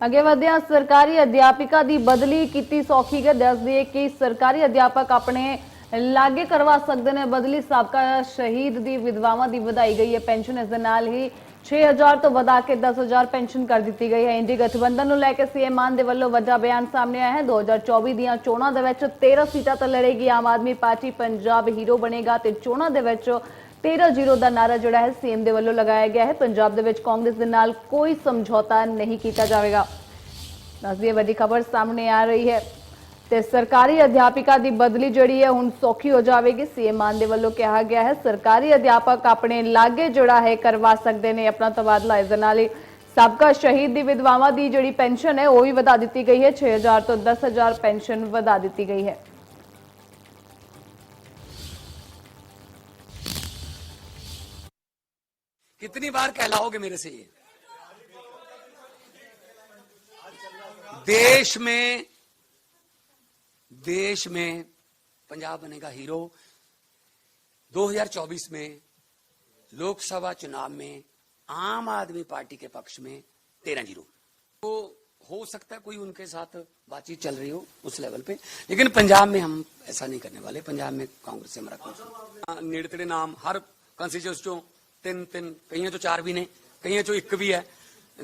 ਅੱਗੇ ਵਧਿਆ ਸਰਕਾਰੀ ਅਧਿਆਪਿਕਾ ਦੀ ਬਦਲੀ ਕੀਤੀ ਸੌਖੀ ਹੈ। ਦੱਸ ਦਈਏ ਕਿ ਸਰਕਾਰੀ ਅਧਿਆਪਕ ਆਪਣੇ ਲਾਗੇ ਕਰਵਾ ਸਕਦੇ ਨੇ। ਬਦਲੀ ਸਾਬਕਾ ਸ਼ਹੀਦ ਦੀ ਵਿਧਵਾਵਾਂ ਦੀ ਵਧਾਈ ਗਈ ਹੈ। ਪੈਨਸ਼ਨ ਇਸ ਦੇ ਨਾਲ ਹੀ 6000 ਤੋਂ ਵਧਾ ਕੇ 10000 ਪੈਨਸ਼ਨ ਕਰ ਦਿੱਤੀ ਗਈ ਹੈ। ਇੰਡੀ ਗਠਬੰਧਨ ਨੂੰ ਲੈ ਕੇ ਸੀਐਮ ਮਾਨ ਦੇ ਵੱਲੋਂ ਵੱਡਾ ਬਿਆਨ ਸਾਹਮਣੇ ਆਇਆ ਹੈ। 2024 ਦੀਆਂ ਚੋਣਾਂ ਦੇ ਵਿੱਚ 13 ਸੀਟਾਂ ਤਾਂ ਲੜੇਗੀ ਆਮ ਆਦਮੀ ਪਾਰਟੀ। ਪੰਜਾਬ ਹੀਰੋ ਬਣੇਗਾ ਤੇ ਚੋਣਾਂ ਦੇ ਵਿੱਚ 13-0 ਦਾ ਨਾਰਾ ਜਿਹੜਾ ਹੈ ਸੀਐਮ ਦੇ ਵੱਲੋਂ ਲਗਾਇਆ ਗਿਆ ਹੈ। ਪੰਜਾਬ ਦੇ ਵਿੱਚ ਕਾਂਗਰਸ ਦੇ ਨਾਲ ਕੋਈ ਸਮਝੌਤਾ ਨਹੀਂ ਕੀਤਾ ਜਾਵੇਗਾ। ਦੱਸਦੀਏ ਵੱਡੀ ਖਬਰ ਸਾਹਮਣੇ ਆ ਰਹੀ ਹੈ ਤੇ ਸਰਕਾਰੀ ਅਧਿਆਪਿਕਾ ਦੀ ਬਦਲੀ ਜਿਹੜੀ ਹੈ ਹੁਣ ਸੌਖੀ ਹੋ ਜਾਵੇਗੀ। ਸੀਐਮ ਮਾਨ ਦੇ ਵੱਲੋਂ ਕਿਹਾ ਗਿਆ ਹੈ, ਸਰਕਾਰੀ ਅਧਿਆਪਕ ਆਪਣੇ ਲਾਗੇ ਜਿਹੜਾ ਹੈ, ਕਰਵਾ ਸਕਦੇ ਨੇ, ਆਪਣਾ ਤਬਾਦਲਾ ਇਸ ਦੇ ਨਾਲ ਹੀ। ਸਾਬਕਾ ਸ਼ਹੀਦ ਦੀ ਵਿਧਵਾਵਾਂ ਦੀ ਜਿਹੜੀ ਪੈਨਸ਼ਨ ਹੈ, ਉਹ ਵੀ ਵਧਾ ਦਿੱਤੀ ਗਈ ਹੈ। 6000 ਤੋਂ 10000 ਪੈਨਸ਼ਨ ਵਧਾ ਦਿੱਤੀ ਗਈ ਹੈ। कितनी बार कहलाओगे मेरे से ये? देश में देश में पंजाब बनेगा हीरो। 2024 में, लोकसभा चुनाव में, आम आदमी पार्टी के पक्ष में तेरह ज़ीरो। तो हो सकता है कोई उनके साथ बातचीत चल रही हो उस लेवल पे, लेकिन पंजाब में हम ऐसा नहीं करने वाले। पंजाब में कांग्रेस से हमारा हाँ, निड़तड़े नाम, हर कंस्टिट्यूंसों ਤਿੰਨ ਤਿੰਨ, ਕਈਆਂ ਚੋਂ ਚਾਰ ਵੀ ਨੇ, ਕਈਆਂ ਚੋਂ ਇੱਕ ਵੀ ਹੈ।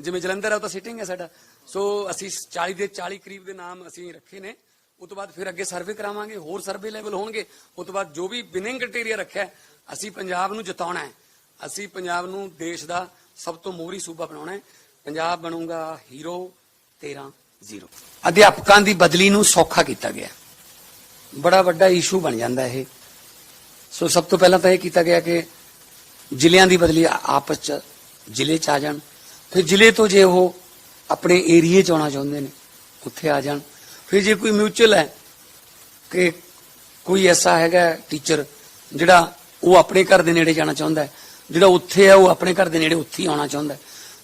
ਜਿਵੇਂ ਜਲੰਧਰ ਹੈ ਉਹ ਤਾਂ ਸਿਟਿੰਗ ਹੈ ਸਾਡਾ। ਸੋ ਅਸੀਂ 40 ਦੇ 40 ਕਰੀਬ ਦੇ ਨਾਮ ਅਸੀਂ ਰੱਖੇ ਨੇ। ਉਸ ਤੋਂ ਬਾਅਦ ਫਿਰ ਅੱਗੇ ਸਰਵੇ ਕਰਾਵਾਂਗੇ, ਹੋਰ ਸਰਵੇ ਲੈਵਲ ਹੋਣਗੇ। ਉਸ ਤੋਂ ਬਾਅਦ ਜੋ ਵੀ ਬਿਨਿੰਗ ਕ੍ਰਾਈਟੇਰੀਆ ਰੱਖਿਆ, ਅਸੀਂ ਪੰਜਾਬ ਨੂੰ ਜਿਤਾਉਣਾ ਹੈ। ਅਸੀਂ ਪੰਜਾਬ ਨੂੰ ਦੇਸ਼ ਦਾ ਸਭ ਤੋਂ ਮੋਹਰੀ ਸੂਬਾ ਬਣਾਉਣਾ ਹੈ। ਪੰਜਾਬ ਬਣੂਗਾ ਹੀਰੋ 13 0 ਅਧਿਆਪਕਾਂ ਦੀ ਬਦਲੀ ਨੂੰ ਸੌਖਾ ਕੀਤਾ ਗਿਆ ਬੜਾ ਵੱਡਾ ਇਸ਼ੂ ਬਣ ਜਾਂਦਾ ਇਹ। ਸੋ ਸਭ ਤੋਂ ਪਹਿਲਾਂ ਤਾਂ ਇਹ ਕੀਤਾ ਗਿਆ ਕਿ ਜ਼ਿਲ੍ਹਿਆਂ ਦੀ ਬਦਲੀ ਆਪਸ ਚ ਜ਼ਿਲ੍ਹੇ ਚ ਆ ਜਾਣ। ਫਿਰ ਜ਼ਿਲ੍ਹੇ ਤੋਂ ਜੇ ਉਹ ਆਪਣੇ ਏਰੀਏ ਚ ਆਉਣਾ ਚਾਹੁੰਦੇ ਨੇ, ਉੱਥੇ ਆ ਜਾਣ। ਫਿਰ ਜੇ ਕੋਈ ਮਿਊਚੁਅਲ ਹੈ ਕਿ ਕੋਈ ਐਸਾ ਹੈਗਾ ਟੀਚਰ ਜਿਹੜਾ ਉਹ ਆਪਣੇ ਘਰ ਦੇ ਨੇੜੇ ਜਾਣਾ ਚਾਹੁੰਦਾ ਜਿਹੜਾ ਉੱਥੇ ਹੈ ਉਹ ਆਪਣੇ ਘਰ ਦੇ ਨੇੜੇ ਉੱਥੇ ਹੀ ਆਉਣਾ ਚਾਹੁੰਦਾ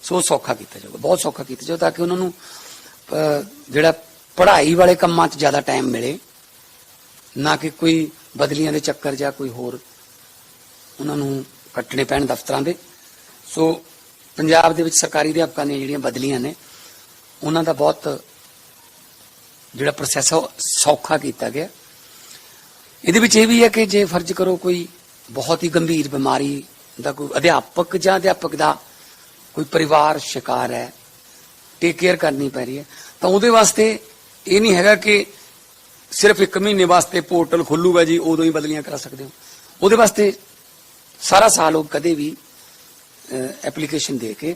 ਸੋ ਉਹ ਸੌਖਾ ਕੀਤਾ ਜਾਊਗਾ, ਬਹੁਤ ਸੌਖਾ ਕੀਤਾ ਜਾਊ ਤਾਂ ਕਿ ਉਹਨਾਂ ਨੂੰ ਜਿਹੜਾ ਪੜ੍ਹਾਈ ਵਾਲੇ ਕੰਮਾਂ 'ਚ ਜ਼ਿਆਦਾ ਟਾਈਮ ਮਿਲੇ, ਨਾ ਕਿ ਕੋਈ ਬਦਲੀਆਂ ਦੇ ਚੱਕਰ ਜਾਂ ਕੋਈ ਹੋਰ ਉਹਨਾਂ ਨੂੰ ਕੱਟਣੇ ਪੈਣ ਦਫ਼ਤਰਾਂ ਦੇ। ਸੋ ਪੰਜਾਬ ਦੇ ਵਿੱਚ ਸਰਕਾਰੀ ਅਧਿਆਪਕਾਂ ਦੀਆਂ ਜਿਹੜੀਆਂ ਬਦਲੀਆਂ ਨੇ, ਉਹਨਾਂ ਦਾ ਬਹੁਤ ਜਿਹੜਾ ਪ੍ਰੋਸੈਸ ਉਹ ਸੌਖਾ ਕੀਤਾ ਗਿਆ। ਇਹਦੇ ਵਿੱਚ ਇਹ ਵੀ ਹੈ ਕਿ ਜੇ ਫਰਜ਼ ਕਰੋ ਕੋਈ ਬਹੁਤ ਹੀ ਗੰਭੀਰ ਬਿਮਾਰੀ ਦਾ ਕੋਈ ਅਧਿਆਪਕ ਜਾਂ ਅਧਿਆਪਕ ਦਾ ਕੋਈ ਪਰਿਵਾਰ ਸ਼ਿਕਾਰ ਹੈ ਟੇਕ ਕੇਅਰ ਕਰਨੀ ਪੈ ਰਹੀ ਹੈ, ਤਾਂ ਉਹਦੇ ਵਾਸਤੇ ਇਹ ਨਹੀਂ ਹੈਗਾ ਕਿ ਸਿਰਫ ਇੱਕ ਮਹੀਨੇ ਵਾਸਤੇ ਪੋਰਟਲ ਖੁੱਲੂਗਾ ਜੀ, ਉਦੋਂ ਹੀ ਬਦਲੀਆਂ ਕਰਾ ਸਕਦੇ ਹੋ। ਉਹਦੇ ਵਾਸਤੇ ਸਾਰਾ ਸਾਲ ਉਹ ਕਦੇ ਵੀ ਐਪਲੀਕੇਸ਼ਨ ਦੇ ਕੇ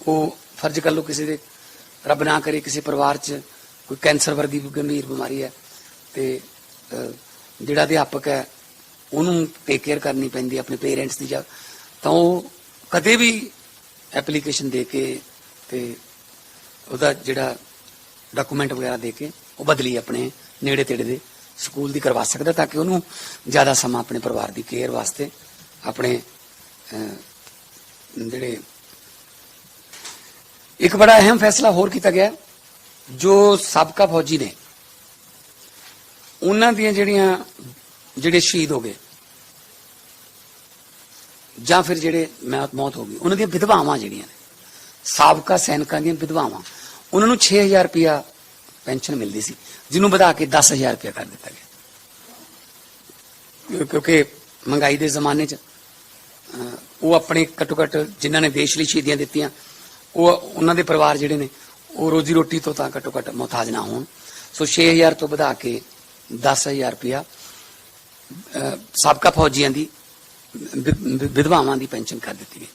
ਉਹ ਫਰਜ਼ ਕਰ ਲਓ ਕਿਸੇ ਦੇ ਰੱਬ ਨਾ ਕਰੇ, ਕਿਸੇ ਪਰਿਵਾਰ 'ਚ ਕੋਈ ਕੈਂਸਰ ਵਰਗੀ ਗੰਭੀਰ ਬਿਮਾਰੀ ਹੈ ਤੇ ਜਿਹੜਾ ਅਧਿਆਪਕ ਹੈ, ਉਹਨੂੰ ਟੇਕ ਕੇਅਰ ਕਰਨੀ ਪੈਂਦੀ ਆਪਣੇ ਪੇਰੈਂਟਸ ਦੀ ਜਾਂ ਤਾਂ ਉਹ ਕਦੇ ਵੀ ਐਪਲੀਕੇਸ਼ਨ ਦੇ ਕੇ ਤੇ ਉਹਦਾ ਜਿਹੜਾ ਡਾਕੂਮੈਂਟ ਵਗੈਰਾ ਦੇ ਕੇ ਉਹ ਬਦਲੀ ਆਪਣੇ ਨੇੜੇ ਤੇੜੇ ਦੇ ਸਕੂਲ ਦੀ ਕਰਵਾ ਸਕਦਾ ਤਾਂ ਕਿ ਉਹਨੂੰ ਜ਼ਿਆਦਾ ਸਮਾਂ ਆਪਣੇ ਪਰਿਵਾਰ ਦੀ ਕੇਅਰ ਵਾਸਤੇ ਆਪਣੇ ਜਿਹੜੇ, ਇੱਕ ਬੜਾ ਅਹਿਮ ਫੈਸਲਾ ਹੋਰ ਕੀਤਾ ਗਿਆ, ਜੋ ਸਾਬਕਾ ਫੌਜੀ ਨੇ। ਉਹਨਾਂ ਦੀਆਂ ਜਿਹੜੀਆਂ, ਜਿਹੜੇ ਸ਼ਹੀਦ ਹੋ ਗਏ, ਜਾਂ ਫਿਰ ਜਿਹੜੇ ਮੌਤ ਮੌਤ ਹੋ ਗਈ, ਉਹਨਾਂ ਦੀਆਂ ਵਿਧਵਾਵਾਂ ਜਿਹੜੀਆਂ ਨੇ, ਸਾਬਕਾ ਸੈਨਿਕਾਂ ਦੀਆਂ ਵਿਧਵਾਵਾਂ, ਉਹਨਾਂ ਨੂੰ 6000 ਰੁਪਇਆ ਪੈਨਸ਼ਨ ਮਿਲਦੀ ਸੀ, ਜਿਹਨੂੰ ਵਧਾ ਕੇ 10000 ਰੁਪਇਆ ਕਰ ਦਿੱਤਾ ਗਿਆ। ਕਿਉਂਕਿ ਮਹਿੰਗਾਈ ਦੇ ਜ਼ਮਾਨੇ 'ਚ ਉਹ ਆਪਣੇ ਘੱਟੋ ਘੱਟ ਜਿਨ੍ਹਾਂ ਨੇ ਦੇਸ਼ ਲਈ ਸ਼ਹੀਦੀਆਂ ਦਿੱਤੀਆਂ, ਉਹ ਉਹਨਾਂ ਦੇ ਪਰਿਵਾਰ ਜਿਹੜੇ ਨੇ, ਉਹ ਰੋਜ਼ੀ ਰੋਟੀ ਤੋਂ ਤਾਂ ਘੱਟੋ ਘੱਟ ਮੁਹਤਾਜ ਨਾ ਹੋਣ। ਸੋ 6000 ਤੋਂ ਵਧਾ ਕੇ 10000 ਰੁਪਇਆ ਸਾਬਕਾ ਫੌਜੀਆਂ ਦੀ ਵਿ- ਵਿਧਵਾਵਾਂ ਦੀ ਪੈਨਸ਼ਨ ਕਰ ਦਿੱਤੀ ਗਈ।